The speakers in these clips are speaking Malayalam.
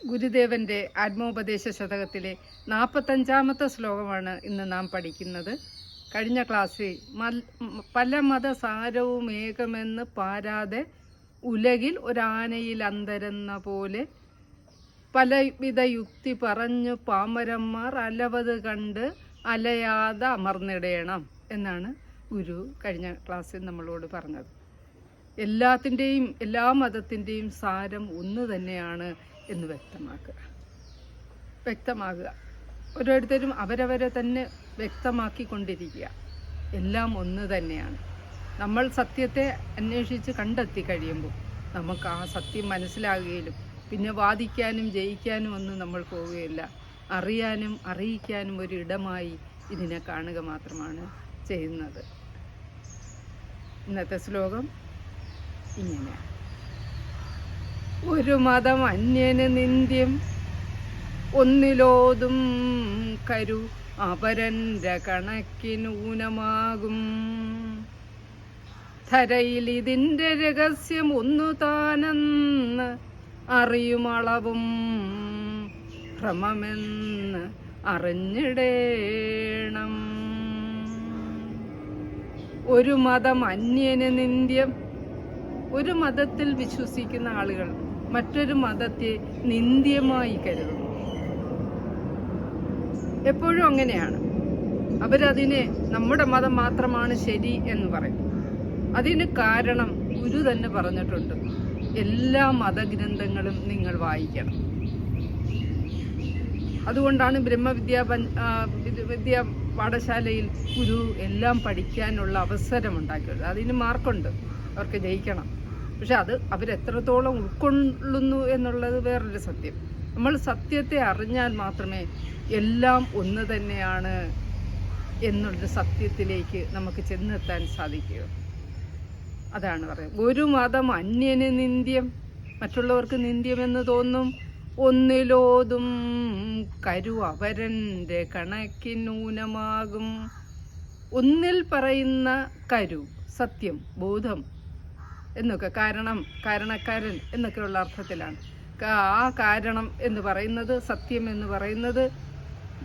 ഗുരുദേവന്റെ ആത്മോപദേശ ശതകത്തിലെ നാൽപ്പത്തഞ്ചാമത്തെ ശ്ലോകമാണ് ഇന്ന് നാം പഠിക്കുന്നത്. കഴിഞ്ഞ ക്ലാസ്സിൽ പല മതസാരവും ഏകമെന്ന് പാരാതെ ഉലകിൽ ഒരാനയിൽ അന്തരെന്ന പോലെ പലവിധ യുക്തി പറഞ്ഞു പാമരന്മാർ അലവത് കണ്ട് അലയാതെ അമർന്നിടയണം എന്നാണ് ഗുരു കഴിഞ്ഞ ക്ലാസ്സിൽ നമ്മളോട് പറഞ്ഞത്. എല്ലാത്തിന്റെയും എല്ലാ മതത്തിന്റെയും സാരം ഒന്ന് തന്നെയാണ്. എന്ന് വ്യക്തമാക്കുക. വ്യക്തമാകുക. ഓരോരുത്തരും അവരവരെ തന്നെ വ്യക്തമാക്കിക്കൊണ്ടിരിക്കുക. എല്ലാം ഒന്ന് തന്നെയാണ്. നമ്മൾ സത്യത്തെ അന്വേഷിച്ച് കണ്ടെത്തി കഴിയുമ്പോൾ നമുക്ക് ആ സത്യം മനസ്സിലാകുകയിലും പിന്നെ വാദിക്കാനും ജയിക്കാനും ഒന്നും നമ്മൾ പോവുകയില്ല. അറിയാനും അറിയിക്കാനും ഒരിടമായി ഇതിനെ കാണുക മാത്രമാണ് ചെയ്യുന്നത്. ഇന്നത്തെ ശ്ലോകം ഇങ്ങനെയാണ്. ഒരു മതം അന്യന് നിന്ദ്യം. ഒന്നിലോതും കരു അപരന്റെ കണക്കിനൂനമാകും ധരയിൽ ഇതിന്റെ രഹസ്യം ഒന്നു താനെന്ന് അറിയുമളവും. ഭ്രമമെന്ന് അറിഞ്ഞിടേണം. ഒരു മതം അന്യന് നിന്ദ്യം. ഒരു മതത്തിൽ വിശ്വസിക്കുന്ന ആളുകൾ മറ്റൊരു മതത്തെ നിന്ദ്യമായി കരുതുന്നു. എപ്പോഴും അങ്ങനെയാണ്. അവരതിനെ നമ്മുടെ മതം മാത്രമാണ് ശരി എന്ന് പറയും. അതിന് കാരണം ഗുരു തന്നെ പറഞ്ഞിട്ടുണ്ട്. എല്ലാ മതഗ്രന്ഥങ്ങളും നിങ്ങൾ വായിക്കണം. അതുകൊണ്ടാണ് ബ്രഹ്മവിദ്യാ വിദ്യാ പാഠശാലയിൽ ഗുരു എല്ലാം പഠിക്കാനുള്ള അവസരം ഉണ്ടാക്കിയത് അതിന് മാർക്കുണ്ട്. അവർക്ക് ജയിക്കണം. പക്ഷെ അത് അവരെത്രത്തോളം ഉൾക്കൊള്ളുന്നു എന്നുള്ളത് വേറൊരു സത്യം. നമ്മൾ സത്യത്തെ അറിഞ്ഞാൽ മാത്രമേ എല്ലാം ഒന്ന് തന്നെയാണ് എന്നുള്ളൊരു സത്യത്തിലേക്ക് നമുക്ക് ചെന്നെത്താൻ സാധിക്കൂ. അതാണ് പറയുന്നത്. ഒരു മതം അന്യന് നിന്ദ്യം മറ്റുള്ളവർക്ക് നിന്ദ്യമെന്ന് തോന്നും ഒന്നിലോതും കരു അവരന്റെ കണക്കിനൂനമാകും ഒന്നിൽ പറയുന്ന കരു സത്യം ബോധം എന്നൊക്കെ കാരണം കാരണക്കാരൻ എന്നൊക്കെയുള്ള അർത്ഥത്തിലാണ്. ആ കാരണം എന്ന് പറയുന്നത് സത്യം എന്ന് പറയുന്നത്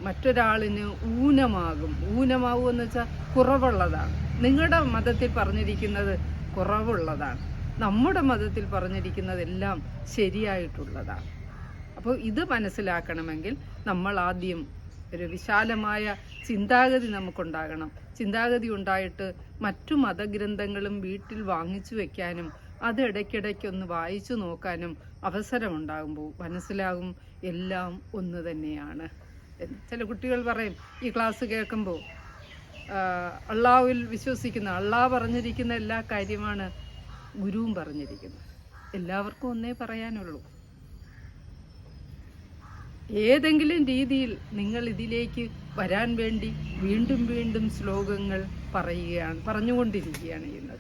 മറ്റൊരാളിന് ഊനമാകും. ഊനമാകും എന്ന് വെച്ചാൽ കുറവുള്ളതാണ്. നിങ്ങളുടെ മതത്തിൽ പറഞ്ഞിരിക്കുന്നത് കുറവുള്ളതാണ്. നമ്മുടെ മതത്തിൽ പറഞ്ഞിരിക്കുന്നതെല്ലാം ശരിയായിട്ടുള്ളതാണ്. അപ്പോൾ ഇത് മനസ്സിലാക്കണമെങ്കിൽ നമ്മൾ ആദ്യം ഒരു വിശാലമായ ചിന്താഗതി നമുക്കുണ്ടാകണം. ചിന്താഗതി ഉണ്ടായിട്ട് മറ്റു മതഗ്രന്ഥങ്ങളും വീട്ടിൽ വാങ്ങിച്ചു വെക്കാനും അത് ഇടയ്ക്കിടയ്ക്കൊന്ന് വായിച്ചു നോക്കാനും അവസരമുണ്ടാകുമ്പോൾ മനസ്സിലാകും എല്ലാം ഒന്ന് തന്നെയാണ്. ചില കുട്ടികൾ പറയും ഈ ക്ലാസ് കേൾക്കുമ്പോൾ അള്ളാഹുവിൽ വിശ്വസിക്കുന്ന അള്ളാഹ് പറഞ്ഞിരിക്കുന്ന എല്ലാ കാര്യമാണ് ഗുരുവും പറഞ്ഞിരിക്കുന്നത്. എല്ലാവർക്കും ഒന്നേ പറയാനുള്ളൂ. ഏതെങ്കിലും രീതിയിൽ നിങ്ങൾ ഇതിലേക്ക് വരാൻ വേണ്ടി വീണ്ടും വീണ്ടും ശ്ലോകങ്ങൾ പറയുകയാണ് പറഞ്ഞുകൊണ്ടിരിക്കുകയാണ് ചെയ്യുന്നത്.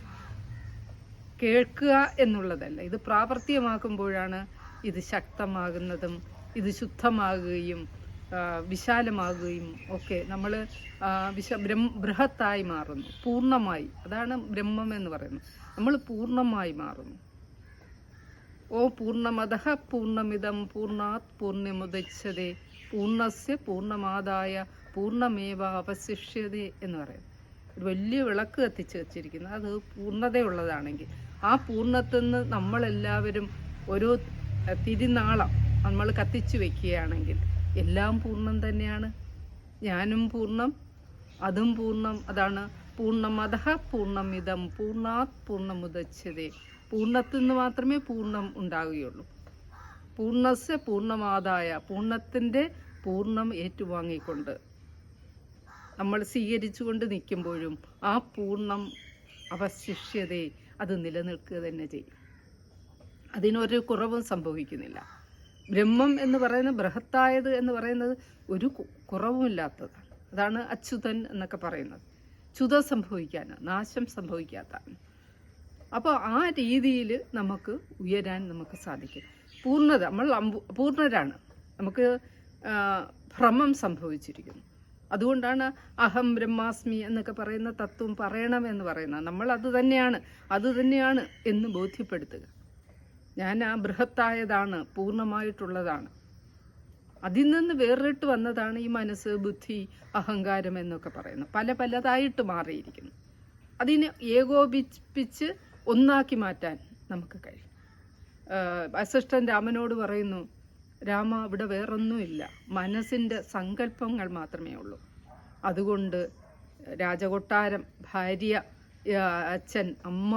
കേൾക്കുക എന്നുള്ളതല്ല ഇത് പ്രാവർത്തികമാക്കുമ്പോഴാണ് ഇത് ശക്തമാകുന്നതും ഇത് ശുദ്ധമാകുകയും വിശാലമാകുകയും ഒക്കെ നമ്മൾ വിശ ബ്രഹ്മ ബൃഹത്തായി മാറുന്നു പൂർണമായി. അതാണ് ബ്രഹ്മം എന്ന് പറയുന്നത്. നമ്മൾ പൂർണമായി മാറുന്നു. ഓ പൂർണമത പൂർണമിതം പൂർണാത് പൂർണമുദച്ഛതേ പൂർണസ്യ പൂർണമാതായ പൂർണമേവ അവശിഷ്യതേ എന്ന് പറയും ഒരു വലിയ വിളക്ക് കത്തിച്ച് വെച്ചിരിക്കുന്നു. അത് പൂർണതയുള്ളതാണെങ്കിൽ ആ പൂർണത്തിൽ നിന്ന് നമ്മളെല്ലാവരും ഒരു തിരുനാളം നമ്മൾ കത്തിച്ചു വെക്കുകയാണെങ്കിൽ എല്ലാം പൂർണം തന്നെയാണ്. ഞാനും പൂർണം അതും പൂർണം. അതാണ് പൂർണമത പൂർണമിതം പൂർണാത് പൂർണമുദച്ഛതേ. പൂർണത്തിൽ നിന്ന് മാത്രമേ പൂർണം ഉണ്ടാവുകയുള്ളൂ. പൂർണസ്യ പൂർണമാതായ പൂർണത്തിന്റെ പൂർണം ഏറ്റുവാങ്ങിക്കൊണ്ട് നമ്മൾ സ്വീകരിച്ചുകൊണ്ട് നിൽക്കുമ്പോഴും ആ പൂർണം അവശിഷ്യതയെ അത് നിലനിൽക്കുക തന്നെ ചെയ്യും. അതിനൊരു കുറവും സംഭവിക്കുന്നില്ല. ബ്രഹ്മം എന്ന് പറയുന്ന ബൃഹത്തായത് എന്ന് പറയുന്നത് ഒരു കുറവുമില്ലാത്തതാണ്. അതാണ് അച്യുതൻ എന്നൊക്കെ പറയുന്നത്. ച്യുത സംഭവിക്കാനാണ് നാശം സംഭവിക്കാത്തതാണ്. അപ്പോൾ ആ രീതിയിൽ നമുക്ക് ഉയരാൻ നമുക്ക് സാധിക്കും. പൂർണത നമ്മൾ പൂർണരാണ്. നമുക്ക് ഭ്രമം സംഭവിച്ചിരിക്കുന്നു. അതുകൊണ്ടാണ് അഹം ബ്രഹ്മാസ്മി എന്നൊക്കെ പറയുന്ന തത്വം പറയണമെന്ന് പറയുന്നത്. നമ്മൾ അത് തന്നെയാണ് അത് തന്നെയാണ് എന്ന് ബോധ്യപ്പെടുത്തുക. ഞാൻ ആ ബൃഹത്തായതാണ് പൂർണമായിട്ടുള്ളതാണ്. അതിൽ നിന്ന് വേറിട്ട് വന്നതാണ് ഈ മനസ്സ് ബുദ്ധി അഹങ്കാരം എന്നൊക്കെ പറയുന്നത്. പല പലതായിട്ട് മാറിയിരിക്കുന്നു. അതിനെ ഏകോപിപ്പിച്ച് ഒന്നാക്കി മാറ്റാൻ നമുക്ക് കഴിയും. ആഹ് രാമനോട് പറയുന്നു രാമ ഇവിടെ വേറൊന്നുമില്ല. മനസ്സിന്റെ സങ്കല്പങ്ങൾ മാത്രമേ ഉള്ളൂ. അതുകൊണ്ട് രാജകൊട്ടാരം ഭാര്യ അച്ഛൻ അമ്മ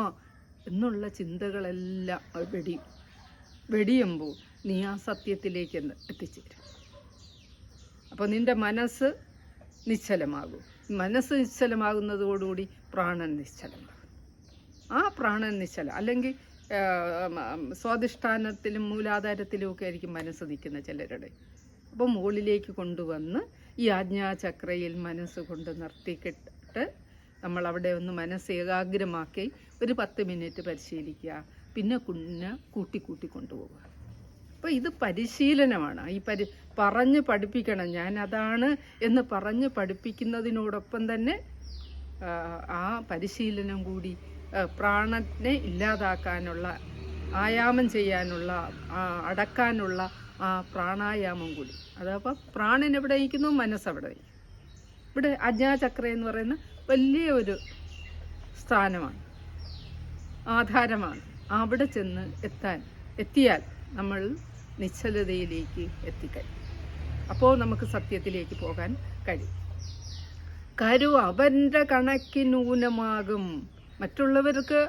എന്നുള്ള ചിന്തകളെല്ലാം വെടിയും വെടിയുമ്പോൾ നീ ആ സത്യത്തിലേക്ക് എത്തിച്ചേരും. അപ്പോൾ നിന്റെ മനസ്സ് നിശ്ചലമാകും. മനസ്സ് നിശ്ചലമാകുന്നതോടുകൂടി പ്രാണൻ നിശ്ചലമാകും. ആ പ്രാണനിശ്ചല അല്ലെങ്കിൽ സ്വാധിഷ്ഠാനത്തിലും മൂലാധാരത്തിലും ഒക്കെ ആയിരിക്കും മനസ്സ് നിൽക്കുന്ന ചിലരുടെ. അപ്പോൾ മുകളിലേക്ക് കൊണ്ടുവന്ന് ഈ ആജ്ഞാചക്രയിൽ മനസ്സ് കൊണ്ട് നിർത്തിക്കിട്ട് നമ്മൾ അവിടെ ഒന്ന് മനസ്സ് ഏകാഗ്രമാക്കി ഒരു പത്ത് മിനിറ്റ് പരിശീലിക്കുക. പിന്നെ കുഞ്ഞ് കൂട്ടി കൂട്ടി കൊണ്ടുപോകുക അപ്പോൾ ഇത് പരിശീലനമാണ്. ഈ പരി പറഞ്ഞ് പഠിപ്പിക്കണം. ഞാൻ അതാണ് എന്ന് പറഞ്ഞ് പഠിപ്പിക്കുന്നതിനോടൊപ്പം തന്നെ ആ, പരിശീലനം കൂടി പ്രാണനെ ഇല്ലാതാക്കാനുള്ള ആയാമം ചെയ്യാനുള്ള അടക്കാനുള്ള ആ പ്രാണായാമം കൂടി. അതപ്പോൾ പ്രാണൻ എവിടെ ഇരിക്കുന്നു? മനസ്സവിടെ ഇരിക്കുന്നു. ഇവിടെ അജ്ഞാചക്ര എന്ന് പറയുന്ന വലിയ ഒരു സ്ഥാനമാണ്. ആധാരമാണ്. അവിടെ ചെന്ന് എത്താൻ എത്തിയാൽ നമ്മൾ നിശ്ചലതയിലേക്ക് എത്തിക്കഴിയും. അപ്പോൾ നമുക്ക് സത്യത്തിലേക്ക് പോകാൻ കഴിയും. കരു അവന്റെ കണക്കിനൂനമാകും. മറ്റുള്ളവർക്ക്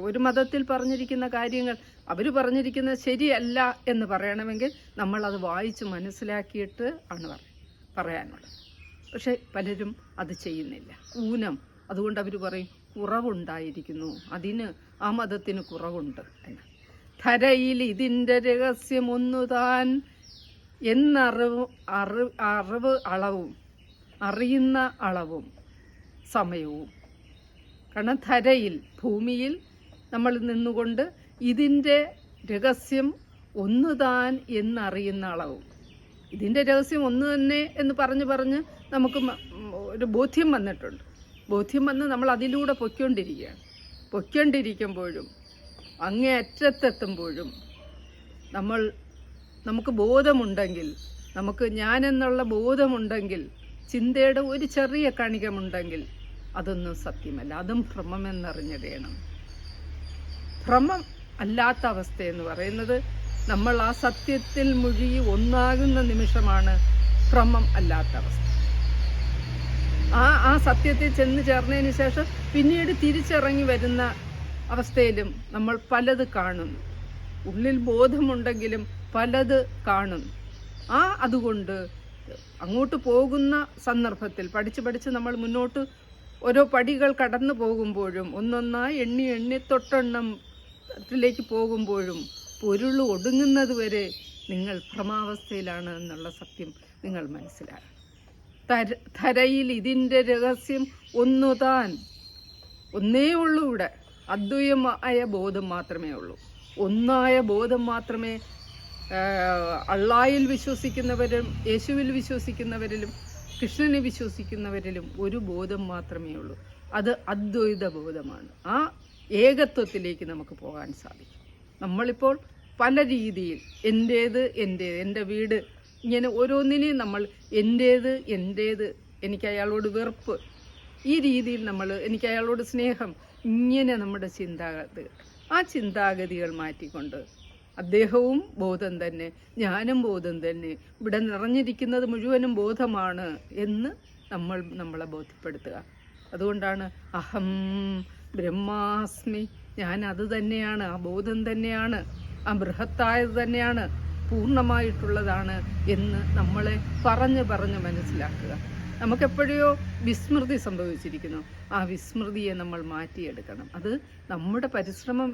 ഒരു മതത്തിൽ പറഞ്ഞിരിക്കുന്ന കാര്യങ്ങൾ അവർ പറഞ്ഞിരിക്കുന്നത് ശരിയല്ല എന്ന് പറയണമെങ്കിൽ നമ്മൾ അത് വായിച്ച് മനസ്സിലാക്കിയിട്ട് ആണ് പറ പറയാനുള്ളത്. പക്ഷെ പലരും അത് ചെയ്യുന്നില്ല. ഊനം അതുകൊണ്ട് അവർ പറയും കുറവുണ്ടായിരിക്കുന്നു. അതിന് ആ മതത്തിന് കുറവുണ്ട് എന്ന്. ധരയിൽ ഇതിന്റെ രഹസ്യം ഒന്നു താൻ എന്നറിവ് അറിവ് അറിവ് അളവും അറിയുന്ന അളവും സമയവും. കാരണം ധരയിൽ ഭൂമിയിൽ നമ്മൾ നിന്നുകൊണ്ട് ഇതിന്റെ രഹസ്യം ഒന്ന് താൻ എന്നറിയുന്ന അളവും ഇതിന്റെ രഹസ്യം ഒന്ന് തന്നെ എന്ന് പറഞ്ഞ് പറഞ്ഞ് നമുക്ക് ഒരു ബോധ്യം വന്നിട്ടുണ്ട്. ബോധ്യം വന്ന് നമ്മൾ അതിലൂടെ പൊയ്ക്കൊണ്ടിരിക്കുകയാണ്. പൊയ്ക്കൊണ്ടിരിക്കുമ്പോഴും അങ്ങേ അറ്റത്തെത്തുമ്പോഴും നമ്മൾ നമുക്ക് ബോധമുണ്ടെങ്കിൽ നമുക്ക് ഞാനെന്നുള്ള ബോധമുണ്ടെങ്കിൽ ചിന്തയുടെ ഒരു ചെറിയ കണികമുണ്ടെങ്കിൽ അതൊന്നും സത്യമല്ല. അതും ഭ്രമം ഭ്രമമെന്നറിഞ്ഞിടയണം ഭ്രമം അല്ലാത്ത അവസ്ഥ എന്ന് പറയുന്നത് നമ്മൾ ആ സത്യത്തിൽ മുഴുകി ഒന്നാകുന്ന നിമിഷമാണ് ഭ്രമം അല്ലാത്ത അവസ്ഥ. ആ ആ സത്യത്തിൽ ചെന്ന് ചേർന്നതിന് ശേഷം പിന്നീട് തിരിച്ചിറങ്ങി വരുന്ന അവസ്ഥയിലും നമ്മൾ പലത് കാണുന്നു. ഉള്ളിൽ ബോധമുണ്ടെങ്കിലും പലത് കാണുന്നു. ആ അതുകൊണ്ട് അങ്ങോട്ട് പോകുന്ന സന്ദർഭത്തിൽ പഠിച്ച് പഠിച്ച് നമ്മൾ മുന്നോട്ട് ഓരോ പടികൾ കടന്നു പോകുമ്പോഴും ഒന്നൊന്നായി എണ്ണി എണ്ണി തൊട്ടെണ്ണത്തിലേക്ക് പോകുമ്പോഴും പൊരുൾ ഒടുങ്ങുന്നത് വരെ നിങ്ങൾ ഭ്രമാവസ്ഥയിലാണ് എന്നുള്ള സത്യം നിങ്ങൾ മനസ്സിലാക്കണം. തര തരയിൽ ഇതിന്റെ രഹസ്യം ഒന്നു താൻ ഒന്നേ ഉള്ളൂ ഇവിടെ. അദ്വൈതമായ ബോധം മാത്രമേ ഉള്ളൂ. ഒന്നായ ബോധം മാത്രമേ അള്ളായിൽ വിശ്വസിക്കുന്നവരും യേശുവിൽ വിശ്വസിക്കുന്നവരിലും കൃഷ്ണനെ വിശ്വസിക്കുന്നവരിലും ഒരു ബോധം മാത്രമേ ഉള്ളൂ. അത് അദ്വൈത ബോധമാണ്. ആ ഏകത്വത്തിലേക്ക് നമുക്ക് പോകാൻ സാധിക്കും. നമ്മളിപ്പോൾ പല രീതിയിൽ എന്റേത് എന്റേത് എന്റെ വീട് ഇങ്ങനെ ഓരോന്നിനെയും നമ്മൾ എന്റേത് എന്റേത് എനിക്ക് അയാളോട് വെറുപ്പ് ഈ രീതിയിൽ നമ്മൾ എനിക്ക് അയാളോട് സ്നേഹം ഇങ്ങനെ നമ്മുടെ ചിന്താഗതികൾ ആ ചിന്താഗതികൾ മാറ്റിക്കൊണ്ട് അദ്ദേഹവും ബോധം തന്നെ ഞാനും ബോധം തന്നെ. ഇവിടെ നിറഞ്ഞിരിക്കുന്നത് മുഴുവനും ബോധമാണ് എന്ന് നമ്മൾ നമ്മളെ ബോധ്യപ്പെടുത്തുക. അതുകൊണ്ടാണ് അഹം ബ്രഹ്മാസ്മി ഞാൻ അത് തന്നെയാണ് ആ ബോധം തന്നെയാണ് ആ ബൃഹത്തായത് തന്നെയാണ് പൂർണമായിട്ടുള്ളതാണ് എന്ന് നമ്മളെ പറഞ്ഞ് പറഞ്ഞ് മനസ്സിലാക്കുക. നമുക്കെപ്പോഴെയോ വിസ്മൃതി സംഭവിച്ചിരിക്കുന്നു. ആ വിസ്മൃതിയെ നമ്മൾ മാറ്റിയെടുക്കണം. അത് നമ്മുടെ പരിശ്രമം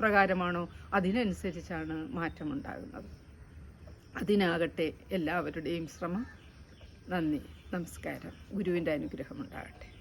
പ്രകാരമാണോ അതിനനുസരിച്ചാണ് മാറ്റമുണ്ടാകുന്നത്. അതിനാകട്ടെ എല്ലാവരുടെയും ശ്രമം. നന്ദി. നമസ്കാരം. ഗുരുവിന്റെ അനുഗ്രഹം ഉണ്ടാകട്ടെ